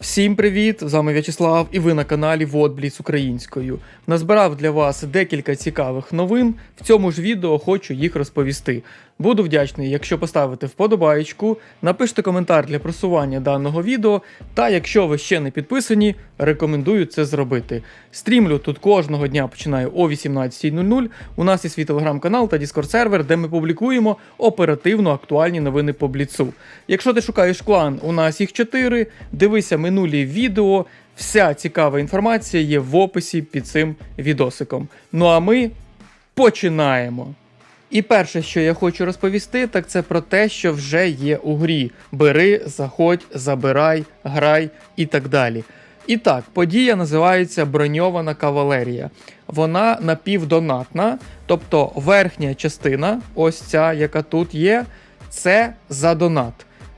Всім привіт! З вами В'ячеслав і ви на каналі Водбліц українською. Назбирав для вас декілька цікавих новин. В цьому ж відео хочу їх розповісти. Буду вдячний, якщо поставите вподобаєчку, напишите коментар для просування даного відео. Та якщо ви ще не підписані, рекомендую це зробити. Стрімлю тут кожного дня починаю о 18.00. У нас є свій телеграм-канал та Discord сервер, де ми публікуємо оперативно актуальні новини по бліцу. Якщо ти шукаєш клан, у нас їх 4. Дивися минулі відео. Вся цікава інформація є в описі під цим відосиком. Ну а ми починаємо. І перше, що я хочу розповісти, так це про те, що вже є у грі. Бери, заходь, забирай, грай і так далі. І так, подія називається броньована кавалерія. Вона напівдонатна, тобто верхня частина, ось ця, яка тут є, це за донат.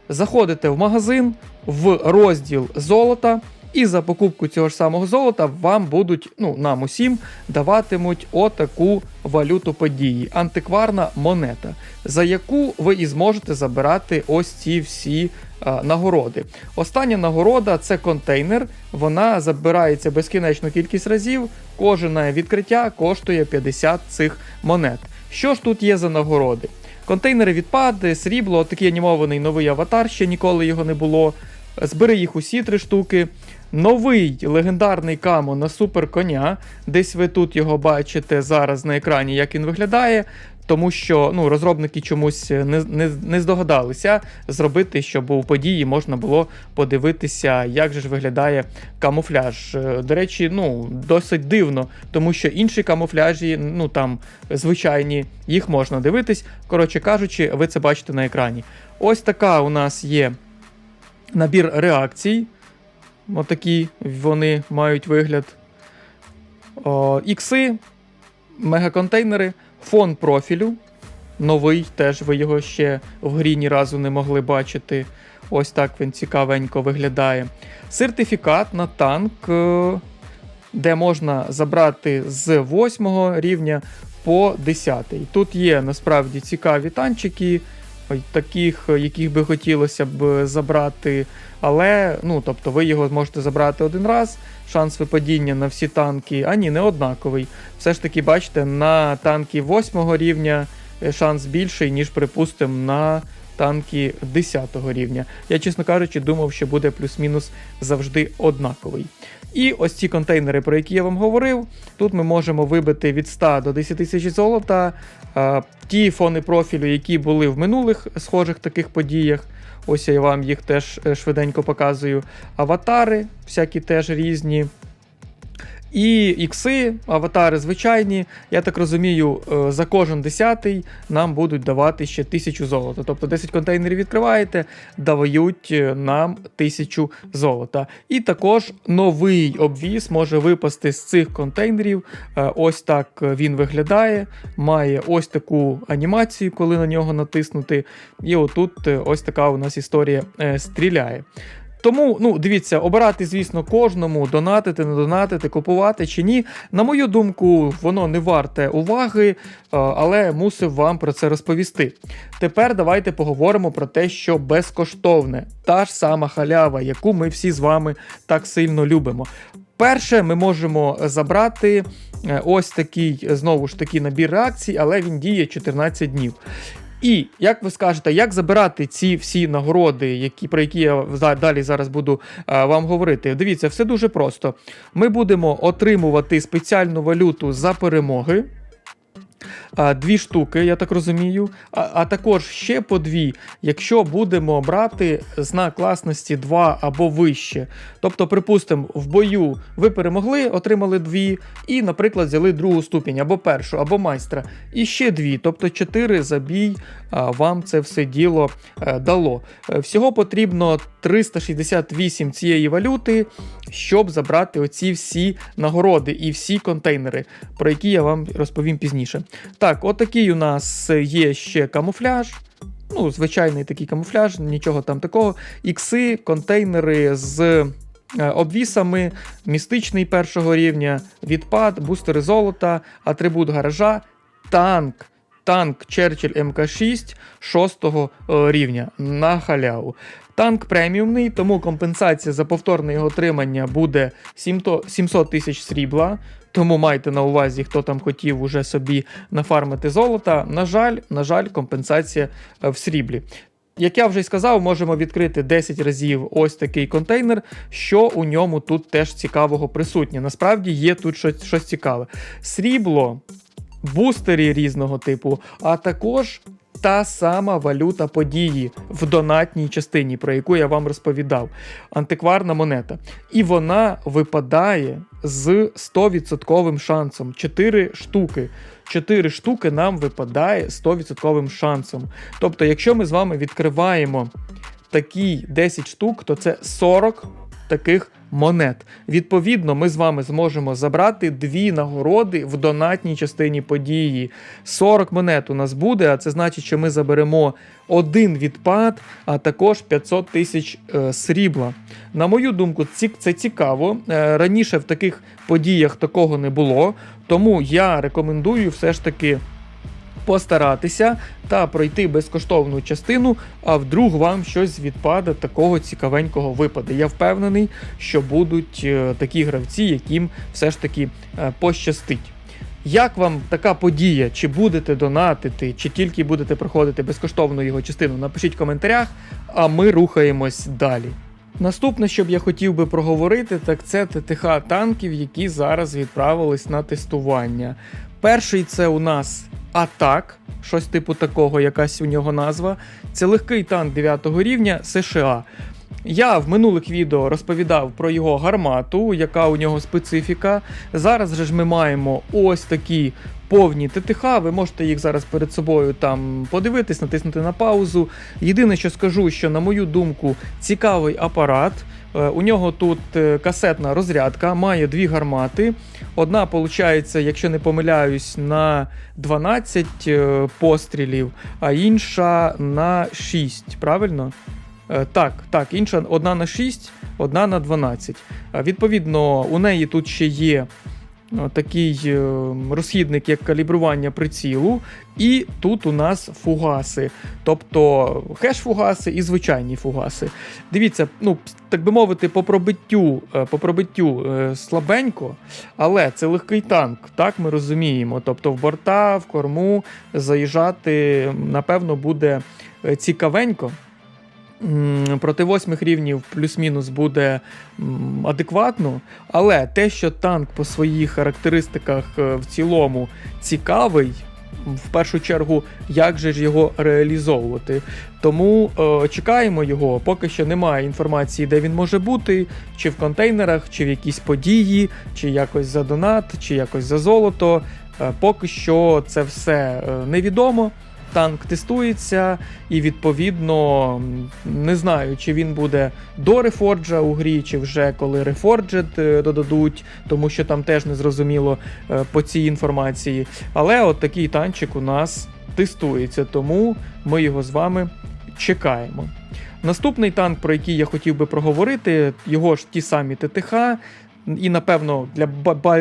Заходите в магазин, в розділ золота, і за покупку цього ж самого золота вам будуть, ну нам усім, даватимуть отаку валюту події антикварна монета, за яку ви і зможете забирати ось ці всі а, нагороди. Остання нагорода це контейнер. Вона забирається безкінечну кількість разів. Кожне відкриття коштує 50 цих монет. Що ж тут є за нагороди? Контейнери відпади, срібло, такий анімований новий аватар, ще ніколи його не було. Збери їх усі три штуки. Новий легендарний камо на супер коня. Десь ви тут його бачите зараз на екрані, як він виглядає. Тому що ну, розробники чомусь не, не, не здогадалися зробити, щоб у події можна було подивитися, як же ж виглядає камуфляж. Е, До речі, ну досить дивно, тому що інші камуфляжі, ну там звичайні, їх можна дивитись. Коротше кажучи, ви це бачите на екрані. Ось така у нас є набір реакцій. Отакі вони мають вигляд. О, ікси, мегаконтейнери, фон профілю. Новий, теж ви його ще в грі ні разу не могли бачити. Ось так він цікавенько виглядає. Сертифікат на танк, е, де можна забрати з 8 рівня по 10. Тут є насправді цікаві танчики, таких, яких би хотілося б забрати. Але ну, тобто ви його зможете забрати один раз. Шанс випадіння на всі танки, а ні, не однаковий. Все ж таки, бачите, на танки 8 рівня е, шанс більший, ніж, припустимо, на танки 10 рівня. Я, чесно кажучи, думав, що буде плюс-мінус завжди однаковий. І ось ці контейнери, про які я вам говорив, тут ми можемо вибити від 100 до 10 тисяч золота. Ті фони профілю, які були в минулих схожих таких подіях. Ось я вам їх теж е, швиденько показую. Аватари, всякі теж різні. І ікси, аватари звичайні. Я так розумію, е, за кожен десятий нам будуть давати ще тисячу золота. Тобто 10 контейнерів відкриваєте, дають е, нам тисячу золота. І також новий обвіз може випасти з цих контейнерів. Е, Ось так він виглядає. Має ось таку анімацію, коли на нього натиснути. І отут ось така у нас історія стріляє. Тому, ну, дивіться, обирати, звісно, кожному, донатити, не донатити, купувати чи ні. На мою думку, воно не варте уваги, е, але мусив вам про це розповісти. Тепер давайте поговоримо про те, що безкоштовне, та ж сама халява, яку ми всі з вами так сильно любимо. Перше, ми можемо забрати е, ось такий знову ж таки набір реакцій, але він діє 14 днів. І як ви скажете, як забирати ці всі нагороди, які, про які я далі зараз буду а, вам говорити? Дивіться, все дуже просто. Ми будемо отримувати спеціальну валюту за перемоги. Дві штуки, я так розумію. А, а також ще по дві, якщо будемо брати знак класності 2 або вище. Тобто, припустимо, в бою ви перемогли, отримали дві, і, наприклад, взяли другу ступінь або першу, або майстра. І ще дві, тобто 4 за бій а, вам це все діло е, дало. Е, Всього потрібно 368 цієї валюти, щоб забрати оці всі нагороди і всі контейнери, про які я вам розповім пізніше. Так, отакий у нас є ще камуфляж. Ну, звичайний такий камуфляж, нічого там такого. Ікси, контейнери з е, обвісами, містичний першого рівня, відпад, бустери золота, атрибут гаража, танк. Танк Черчилль МК6 6 рівня на халяву. Танк преміумний, тому компенсація за повторне його отримання буде 700 тисяч срібла. Тому майте на увазі, хто там хотів уже собі нафармити золота. На жаль, на жаль, компенсація е, в сріблі. Як я вже й сказав, можемо відкрити 10 разів ось такий контейнер, що у ньому тут теж цікавого присутнє. Насправді є тут щось, щось цікаве. Срібло, бустері різного типу, а також та сама валюта події в донатній частині, про яку я вам розповідав. Антикварна монета. І вона випадає з 100% шансом. 4 штуки. 4 штуки нам випадає 100% шансом. Тобто, якщо ми з вами відкриваємо такі 10 штук, то це 40 таких монет. Відповідно, ми з вами зможемо забрати дві нагороди в донатній частині події. 40 монет у нас буде, а це значить, що ми заберемо один відпад, а також 500 тисяч е, срібла. На мою думку, це цікаво. Е, раніше в таких подіях такого не було, тому я рекомендую все ж таки постаратися та пройти безкоштовну частину, а вдруг вам щось відпаде такого цікавенького випаде. Я впевнений, що будуть е, такі гравці, яким все ж таки е, пощастить. Як вам така подія? Чи будете донатити, чи тільки будете проходити безкоштовну його частину? Напишіть в коментарях, а ми рухаємось далі. Наступне, що б я хотів би проговорити, так це ТТХ танків, які зараз відправились на тестування. Перший це у нас Атак, щось типу такого, якась у нього назва. Це легкий танк 9 рівня США. Я в минулих відео розповідав про його гармату, яка у нього специфіка. Зараз же ж ми маємо ось такі повні ТТХ. Ви можете їх зараз перед собою там подивитись, натиснути на паузу. Єдине, що скажу, що на мою думку, цікавий апарат. Е, У нього тут е, касетна розрядка, має дві гармати. Одна, виходить, якщо не помиляюсь, на 12 е, пострілів, а інша на 6. Правильно? Так, так, інша одна на 6, одна на 12. Е, Відповідно, у неї тут ще є такий е, розхідник, як калібрування прицілу, і тут у нас фугаси, тобто хеш-фугаси і звичайні фугаси. Дивіться, ну, так би мовити, по пробиттю, е, по пробиттю е, слабенько, але це легкий танк, так ми розуміємо. Тобто в борта, в корму заїжджати, напевно, буде е, цікавенько. Проти восьмих рівнів плюс-мінус буде адекватно, але те, що танк по своїх характеристиках е, в цілому цікавий, в першу чергу, як же ж його реалізовувати. Тому е, чекаємо його. Поки що немає інформації, де він може бути, чи в контейнерах, чи в якійсь події, чи якось за донат, чи якось за золото. Е, поки що це все е, невідомо. Танк тестується, і відповідно не знаю, чи він буде до рефорджа у грі, чи вже коли рефорджет додадуть, тому що там теж не зрозуміло е, по цій інформації. Але от такий танчик у нас тестується, тому ми його з вами чекаємо. Наступний танк, про який я хотів би проговорити, його ж ті самі ТТХ. І напевно для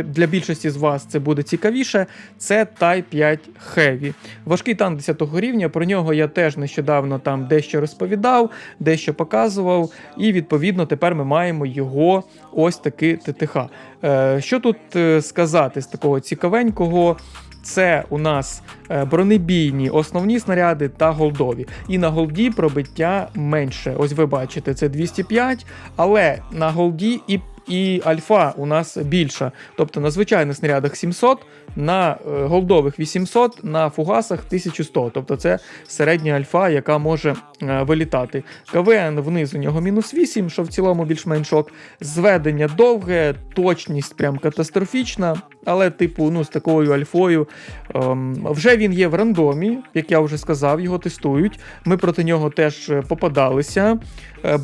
для більшості з вас це буде цікавіше. Це Тай 5 Heavy. Важкий танк 10 рівня. Про нього я теж нещодавно там дещо розповідав, дещо показував. І відповідно тепер ми маємо його ось таки ТТХ. Е, що тут е, сказати з такого цікавенького? Це у нас е, бронебійні основні снаряди та голдові. І на голді пробиття менше. Ось ви бачите, це 205, але на голді і і альфа у нас більша. Тобто на звичайних снарядах 700, на е, голдових 800, на фугасах 1100. Тобто це середня альфа, яка може е, вилітати. КВН вниз у нього мінус 8, що в цілому більш-менш ок. Зведення довге, точність прям катастрофічна. Але, типу, ну, з такою альфою ем, вже він є в рандомі, як я вже сказав, його тестують. Ми проти нього теж е, попадалися.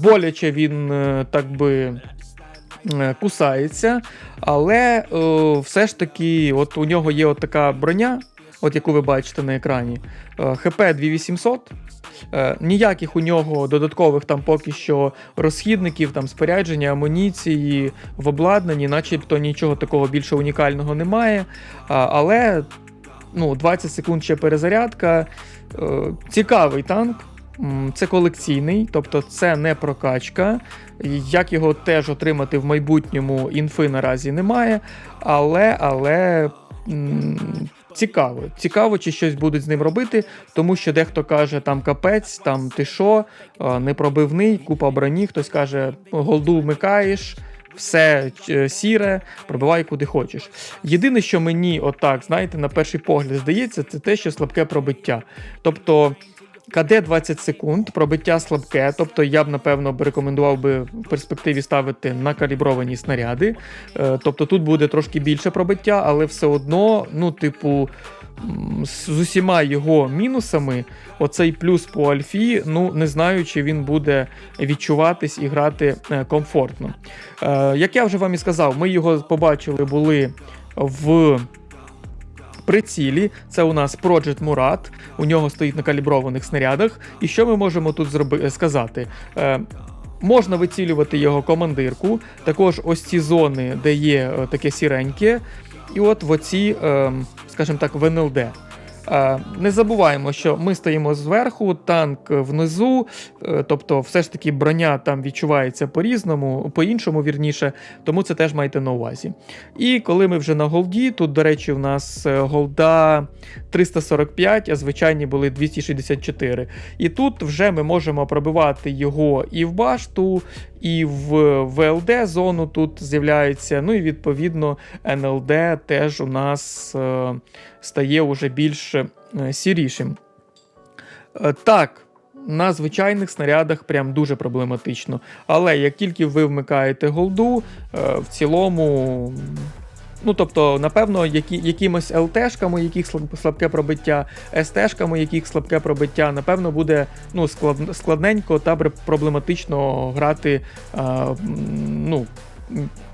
Боляче він, так би кусається, але е, все ж таки, от у нього є от така броня, от яку ви бачите на екрані. Е, ХП 2800. Е, ніяких у нього додаткових там поки що розхідників, там спорядження, амуніції в обладнанні, начебто нічого такого більше унікального немає. Але ну, 20 секунд ще перезарядка. Е, цікавий танк. Це колекційний, тобто це не прокачка. Як його теж отримати в майбутньому, інфи наразі немає. Але, але цікаво. Цікаво, чи щось будуть з ним робити, тому що дехто каже, там капець, там ти що, непробивний, купа броні, хтось каже, голду вмикаєш. Все е, сіре, пробивай куди хочеш. Єдине, що мені, отак, знаєте, на перший погляд здається, це те, що слабке пробиття. Тобто КД 20 секунд, пробиття слабке. Тобто я б, напевно, б рекомендував би в перспективі ставити на калібровані снаряди. Е, Тобто тут буде трошки більше пробиття, але все одно, ну, типу, з усіма його мінусами, оцей плюс по альфі, ну не знаю, чи він буде відчуватись і грати е, комфортно. Е, Як я вже вам і сказав, ми його побачили були в прицілі. Це у нас Project Murat. У нього стоїть на каліброваних снарядах. І що ми можемо тут зроби- сказати? Е, Можна вицілювати його командирку, також ось ці зони, де є е, таке сіреньке, і от в оці, е, скажімо так, в НЛД. Е, Не забуваємо, що ми стоїмо зверху, танк внизу, е, тобто, все ж таки броня там відчувається по-різному, по-іншому, вірніше, тому це теж майте на увазі. І коли ми вже на голді, тут, до речі, у нас е, голда 345, а звичайні були 264. І тут вже ми можемо пробивати його і в башту, і в ВЛД зону тут з'являється. Ну і відповідно НЛД теж у нас стає уже більш сірішим. Е, так. На звичайних снарядах прям дуже проблематично. Але як тільки ви вмикаєте голду, е, в цілому. Ну, тобто, напевно, які, якимось ЛТшками, яких слабке пробиття, СТшками, яких слабке пробиття, напевно, буде ну, склад, складненько та проблематично грати а, ну,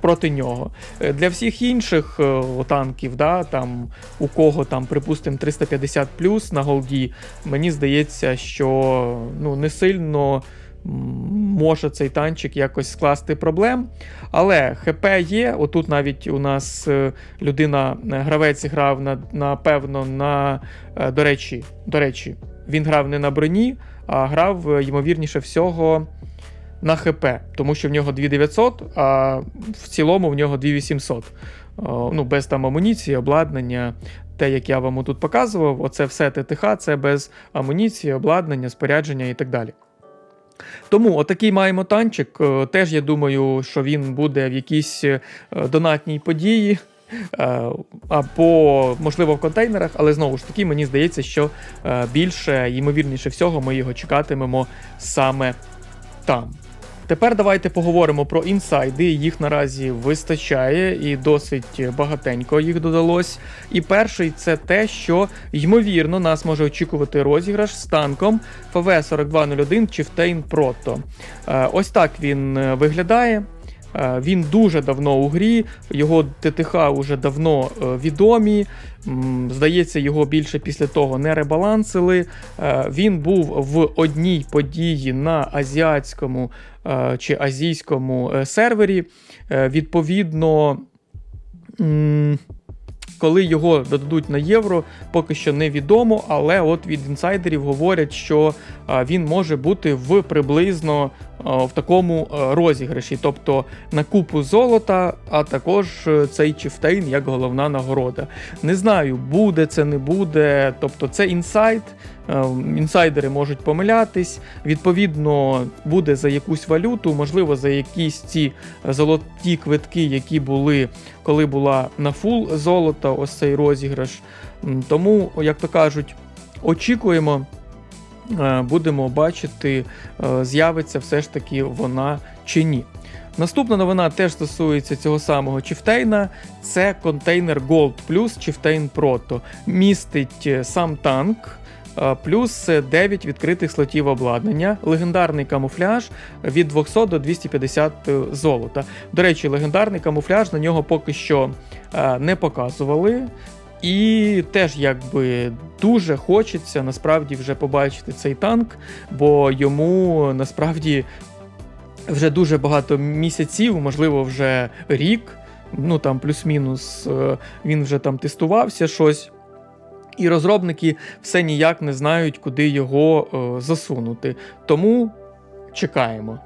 проти нього. Е, Для всіх інших е, танків, да, там, у кого там, припустимо, 350 плюс на голді, мені здається, що ну, не сильно може цей танчик якось скласти проблем. Але ХП є. Отут навіть у нас е, людина, гравець грав на, напевно, на. До речі, до речі, він грав не на броні, а грав, ймовірніше всього, на ХП, тому що в нього 2900, а в цілому в нього 2800. Ну, без там амуніції, обладнання. Те, як я вам тут показував, оце все ТТХ, це без амуніції, обладнання, спорядження і так далі. Тому отакий маємо танчик. Е, Теж я думаю, що він буде в якійсь е, донатній події. е, Або, можливо, в контейнерах, але знову ж таки, мені здається, що більше, ймовірніше всього, ми його чекатимемо саме там. Тепер давайте поговоримо про інсайди. Їх наразі вистачає і досить багатенько їх додалось. І перший це те, що ймовірно нас може очікувати розіграш з танком ФВ-4201 Chieftain Proto. Е, Ось так він е, виглядає. Е, Він дуже давно у грі, його ТТХ вже давно е, відомі. Здається, його більше після того не ребалансили. Е, Він був в одній події на азіатському чи азійському сервері. Відповідно. Коли його додадуть на євро, поки що невідомо, але от від інсайдерів говорять, що він може бути в приблизно в такому розіграші, тобто на купу золота, а також е, цей чифтейн як головна нагорода. Не знаю, буде це, не буде. Тобто це інсайд. е, Інсайдери можуть помилятись. Відповідно, буде за якусь валюту, можливо, за якісь ці золоті квитки, які були, коли була на фул золота, ось цей розіграш. Тому, як то кажуть, очікуємо. Е, Будемо бачити, е, з'явиться все ж таки вона чи ні. Наступна новина теж стосується цього самого Чифтейна. Це контейнер Gold Plus Chieftain Proto. Містить е, сам танк. Плюс е, 9 відкритих слотів обладнання, легендарний камуфляж від 200 до 250 золота. До речі, легендарний камуфляж на нього поки що не показували. І теж якби дуже хочеться насправді вже побачити цей танк, бо йому насправді вже дуже багато місяців, можливо, вже рік. Ну там плюс-мінус е, він вже там тестувався щось. І розробники все ніяк не знають, куди його е, засунути. Тому чекаємо.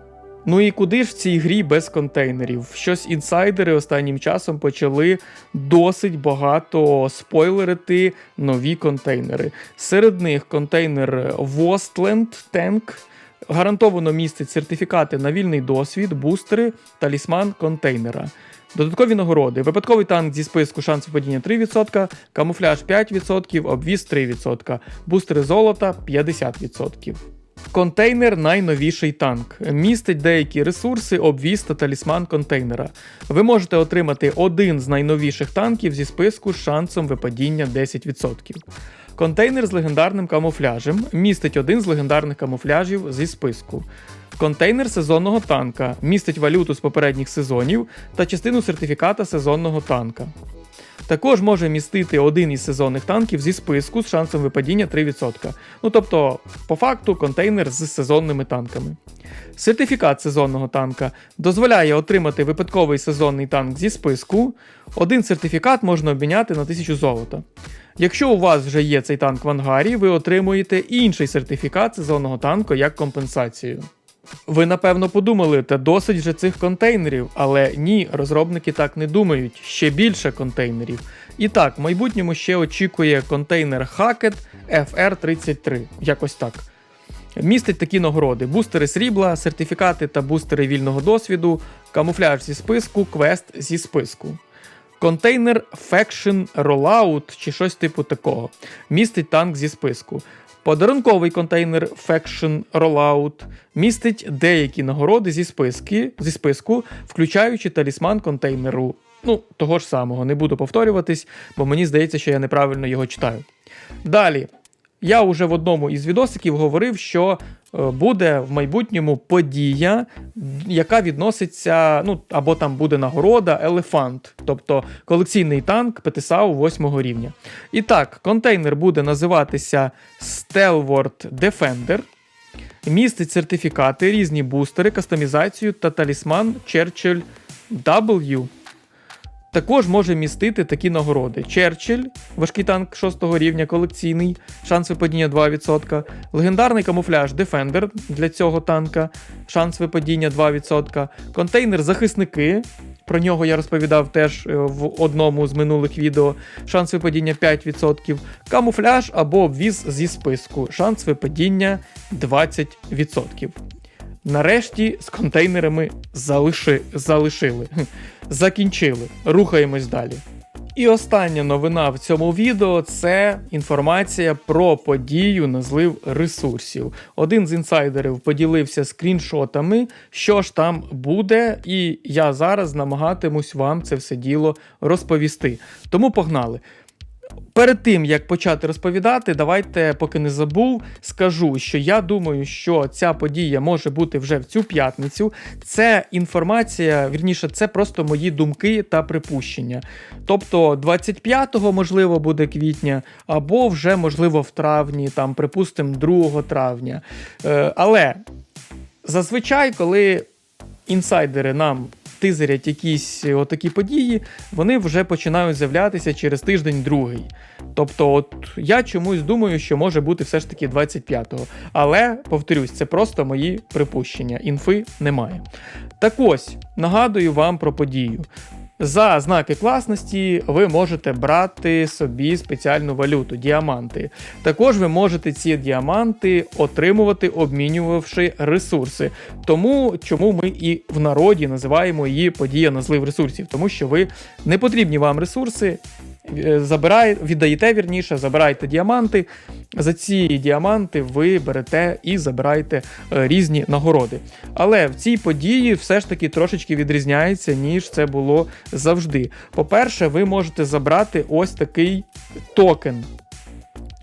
Ну і куди ж в цій грі без контейнерів? Щось інсайдери останнім часом почали досить багато спойлерити нові контейнери. Серед них контейнер Wostland Tank гарантовано містить сертифікати на вільний досвід, бустери, талісман контейнера. Додаткові нагороди. Випадковий танк зі списку шанс випадіння 3%, камуфляж 5%, обвіз 3%, бустери золота 50%. Контейнер найновіший танк. Містить деякі ресурси, обвіз та талісман контейнера. Ви можете отримати один з найновіших танків зі списку з шансом випадіння 10%. Контейнер з легендарним камуфляжем містить один з легендарних камуфляжів зі списку. Контейнер сезонного танка містить валюту з попередніх сезонів та частину сертифіката сезонного танка. Також може містити один із сезонних танків зі списку з шансом випадіння 3%. Ну тобто, по факту, контейнер з сезонними танками. Сертифікат сезонного танка дозволяє отримати випадковий сезонний танк зі списку. Один сертифікат можна обміняти на 1000 золота. Якщо у вас вже є цей танк в ангарі, ви отримуєте інший сертифікат сезонного танку як компенсацію. Ви напевно подумали, та досить вже цих контейнерів, але ні, розробники так не думають. Ще більше контейнерів. І так, в майбутньому ще очікує контейнер Hackett FR33. Якось так. Містить такі нагороди: бустери срібла, сертифікати та бустери вільного досвіду, камуфляж зі списку, квест зі списку. Контейнер Faction Rollout чи щось типу такого. Містить танк зі списку. Подарунковий контейнер Faction Rollout містить деякі нагороди зі, списки, зі списку, включаючи талісман контейнеру. Ну, того ж самого, не буду повторюватись, бо мені здається, що я неправильно його читаю. Далі, я вже в одному із відосиків говорив, що е, буде в майбутньому подія, яка відноситься, ну або там буде нагорода Елефант, тобто колекційний танк ПТСАУ 8 рівня. І так, контейнер буде називатися Stelwart Defender. Містить сертифікати, різні бустери, кастомізацію та талісман Churchill W. Також може містити такі нагороди: Черчилль, важкий танк 6 рівня, колекційний, шанс випадіння 2%, легендарний камуфляж Defender для цього танка, шанс випадіння 2%, контейнер захисники. Про нього я розповідав теж е, в одному з минулих відео. Шанс випадіння 5%, камуфляж або обвіз зі списку. Шанс випадіння 20%. Нарешті з контейнерами залиши, залишили. Закінчили. Рухаємось далі. І остання новина в цьому відео це інформація про подію на злив ресурсів. Один з інсайдерів поділився скріншотами, що ж там буде, і я зараз намагатимусь вам це все діло розповісти. Тому погнали. Перед тим як почати розповідати, давайте, поки не забув, скажу, що я думаю, що ця подія може бути вже в цю п'ятницю. Це інформація, вірніше, це просто мої думки та припущення. Тобто 25-го, можливо, буде квітня, або вже, можливо, в травні, там, припустимо, 2 травня. Е, але зазвичай, коли інсайдери нам тизерять якісь отакі події, вони вже починають з'являтися через тиждень-другий. Тобто, от я чомусь думаю, що може бути все ж таки 25-го. Але, повторюсь, це просто мої припущення. Інфи немає. Так ось, нагадую вам про подію. За знаки класності ви можете брати собі спеціальну валюту діаманти. Також ви можете ці діаманти отримувати, обмінювавши ресурси. Тому чому ми і в народі називаємо її подія на злив ресурсів, тому що ви не потрібні вам ресурси. Е, Забирає, віддаєте вірніше, забираєте діаманти. За ці діаманти ви берете і забираєте е, різні нагороди. Але в цій події все ж таки трошечки відрізняється, ніж це було завжди. По-перше, ви можете забрати ось такий токен.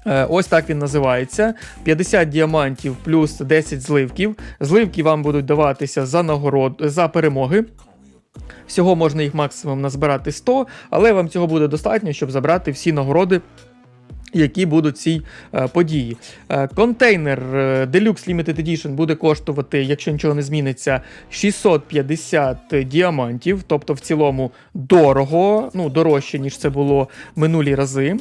Е, Ось так він називається: 50 діамантів плюс 10 зливків. Зливки вам будуть даватися за нагород за перемоги. Всього можна їх максимум назбирати 100, але вам цього буде достатньо, щоб забрати всі нагороди. Які будуть цій е, події. Е, контейнер е, Deluxe Limited Edition буде коштувати, якщо нічого не зміниться, 650 діамантів, тобто в цілому дорого, ну дорожче, ніж це було минулі рази.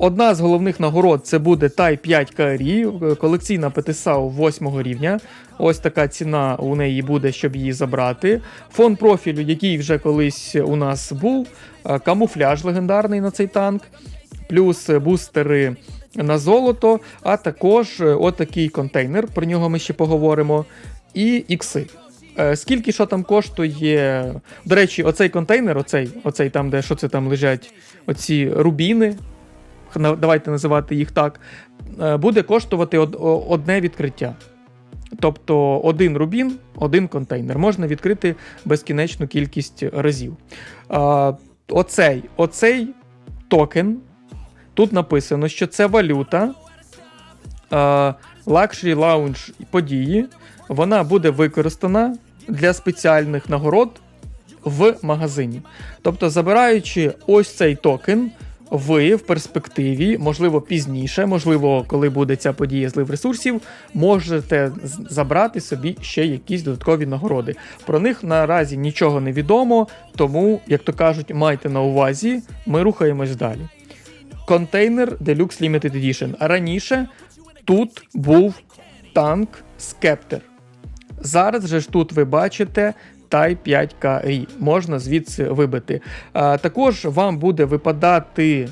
Одна з головних нагород це буде Type 5 KRI, колекційна ПТСАУ 8 рівня. Ось така ціна у неї буде, щоб її забрати. Фон профілю, який вже колись у нас був, е, камуфляж легендарний на цей танк, плюс бустери на золото, а також е, отакий контейнер, про нього ми ще поговоримо, і ікси. Е, Скільки що там коштує? До речі, оцей контейнер, оцей, оцей там, де що це там лежать, оці рубіни, давайте називати їх так, е, буде коштувати одне відкриття. Тобто один рубін, один контейнер. Можна відкрити безкінечну кількість разів. Оцей, оцей токен. Тут написано, що це валюта Luxury Lounge події. Вона буде використана для спеціальних нагород в магазині. Тобто, забираючи ось цей токен, ви в перспективі, можливо, пізніше, можливо, коли буде ця подія злив ресурсів, можете забрати собі ще якісь додаткові нагороди. Про них наразі нічого не відомо, тому, як то кажуть, майте на увазі, ми рухаємось далі. Контейнер Deluxe Limited Edition. Раніше тут був танк Скептер. Зараз же ж тут ви бачите Type 5 KI. Можна звідси вибити. Також вам буде випадати.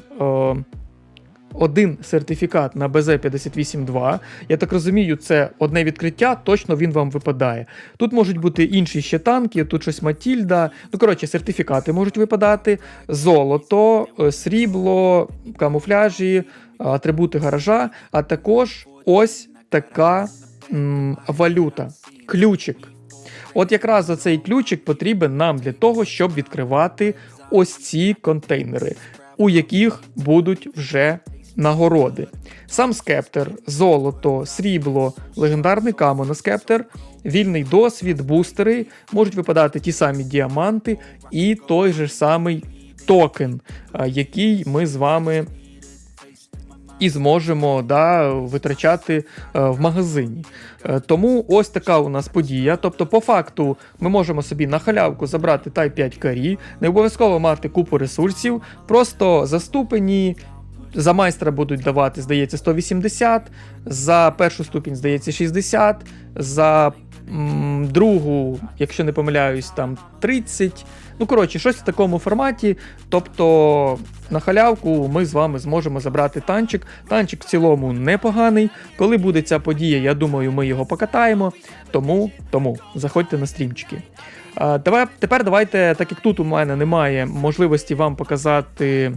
Один сертифікат на BZ582. Я так розумію, це одне відкриття, точно він вам випадає. Тут можуть бути інші ще танки, тут щось Матільда. Ну, коротше, сертифікати можуть випадати: золото, е, срібло, камуфляжі, атрибути гаража, а також ось така м, валюта. Ключик. От якраз за цей ключик потрібен нам для того, щоб відкривати ось ці контейнери, у яких будуть вже нагороди. Сам скептер, золото, срібло, легендарний камон скептер, вільний досвід, бустери, можуть випадати ті самі діаманти і той же самий токен, який ми з вами і зможемо да, витрачати е, в магазині. Е, Тому ось така у нас подія. Тобто, по факту, ми можемо собі на халявку забрати Type 5 карі, не обов'язково мати купу ресурсів, просто заступені. За майстра будуть давати, здається, 180, за першу ступінь, здається, 60, за м, другу, якщо не помиляюсь, там 30. Ну, коротше, щось в такому форматі. Тобто на халявку ми з вами зможемо забрати танчик. Танчик в цілому непоганий. Коли буде ця подія, я думаю, ми його покатаємо. Тому, тому заходьте на стрімчики. А, тепер давайте, так як тут у мене немає можливості вам показати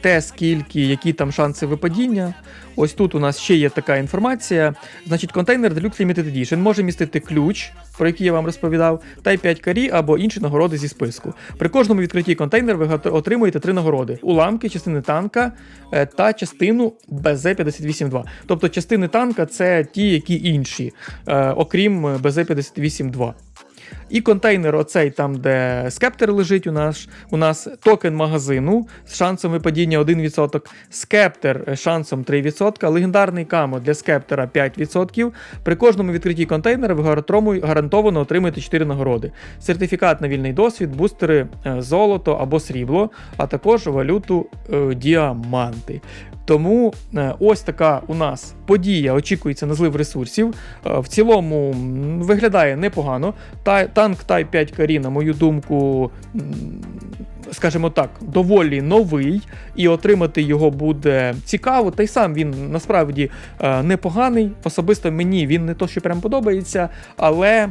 те, скільки, які там шанси випадіння. Ось тут у нас ще є така інформація. Значить, контейнер Deluxe Limited Edition може містити ключ, про який я вам розповідав, Type 5 карі або інші нагороди зі списку. При кожному відкритті контейнер ви отримуєте три нагороди: уламки, частини танка е, та частину BZ-58-2. Тобто частини танка це ті, які інші, е, окрім BZ-58-2. І контейнер, оцей там, де скептер лежить, у нас у нас токен магазину з шансом випадіння 1%, скептер з шансом 3%, легендарний камо для скептера 5%. При кожному відкритті контейнера ви гарантовано отримаєте 4 нагороди: сертифікат на вільний досвід, бустери е, золото або срібло, а також валюту е, діаманти. Тому е, ось така у нас подія очікується на злив ресурсів. Е, В цілому виглядає непогано. Танк Type 5 Карі, на мою думку, скажімо так, доволі новий, і отримати його буде цікаво. Та й сам він насправді е, непоганий. Особисто мені він не то, що прям подобається, але.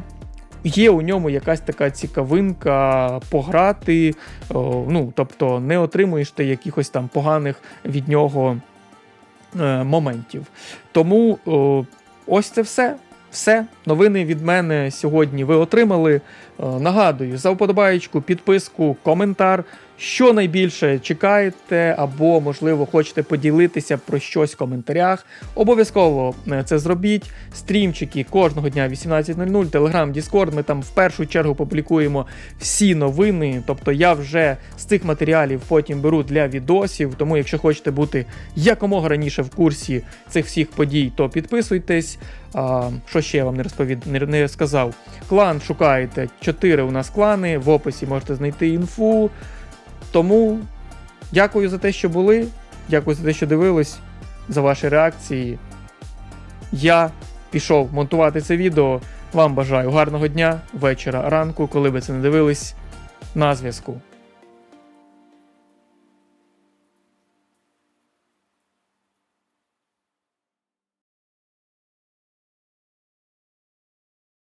Є у ньому якась така цікавинка пограти, ну тобто не отримуєш ти якихось там поганих від нього е, моментів. Тому ось це все. Все, новини від мене сьогодні ви отримали. Е, Нагадую, за вподобаєчку, підписку, коментар. Що найбільше чекаєте, або, можливо, хочете поділитися про щось в коментарях. Обов'язково е, це зробіть. Стрімчики кожного дня 18.00, Telegram, Discord. Ми там в першу чергу публікуємо всі новини. Тобто я вже з цих матеріалів потім беру для відосів. Тому, якщо хочете бути якомога раніше в курсі цих всіх подій, то підписуйтесь. А, що ще я вам не розповід... не, не сказав? Клан шукаєте. Чотири у нас клани. В описі можете знайти інфу. Тому дякую за те, що були. Дякую за те, що дивились, за ваші реакції. Я пішов монтувати це відео. Вам бажаю гарного дня, вечора, ранку, коли ви це не дивились. На зв'язку.